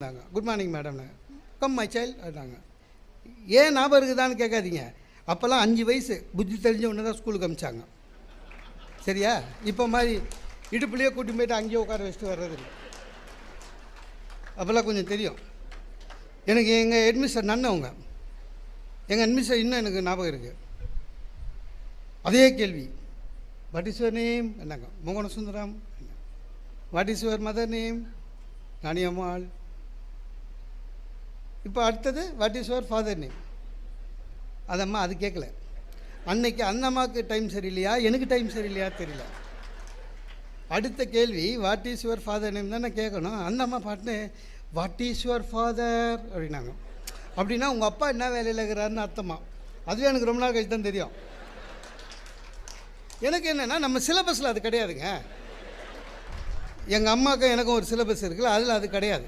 இருந்தாங்க. Good morning madam come my child அப்படின்னாங்க ஏன் ஞாபகம் இருக்குதான்னு கேட்காதீங்க. அப்போல்லாம் அஞ்சு வயசு. புத்தி தெரிஞ்ச ஒன்று தான் ஸ்கூலுக்கு அமிச்சாங்க. சரியா? இப்போ மாதிரி இடுப்புலேயே கூட்டி போயிட்டு அங்கேயே உட்கார வச்சுட்டு வர்றது அப்போல்லாம் கொஞ்சம் தெரியும். எனக்கு எங்கள் ஹெட்மிஸ்டர் நன்ன அவங்க எங்கள் ஹெட்மிஸ்டர் இன்னும் எனக்கு ஞாபகம் இருக்குது அதே கேள்வி. வாட் இஸ் யுவர் நேம் என்னங்க? மோகன Sundaram what is your mother name Raniammal இப்போ அடுத்தது what is your father name அதம்மா அது கேட்கல அன்னைக்கு அந்த அம்மாவுக்கு டைம் சரியில்லையா? எனக்கு டைம் சரியில்லையா? தெரியல. அடுத்த கேள்வி what is your father name தானே கேட்கணும் அந்த அம்மா பாட்டுன்னு வாட் இஸ் யுவர் ஃபாதர் அப்படின்னாங்க. அப்படின்னா உங்கள் அப்பா என்ன வேலையில் இருக்கிறாருன்னு அர்த்தமா? அதுவே எனக்கு ரொம்ப நாள் கழிச்சு தான் தெரியும். எனக்கு என்னென்னா நம்ம சிலபஸில் அது கிடையாதுங்க. எங்கள் அம்மாவுக்கும் எனக்கும் ஒரு சிலபஸ் இருக்குல்ல அதில் அது கிடையாது.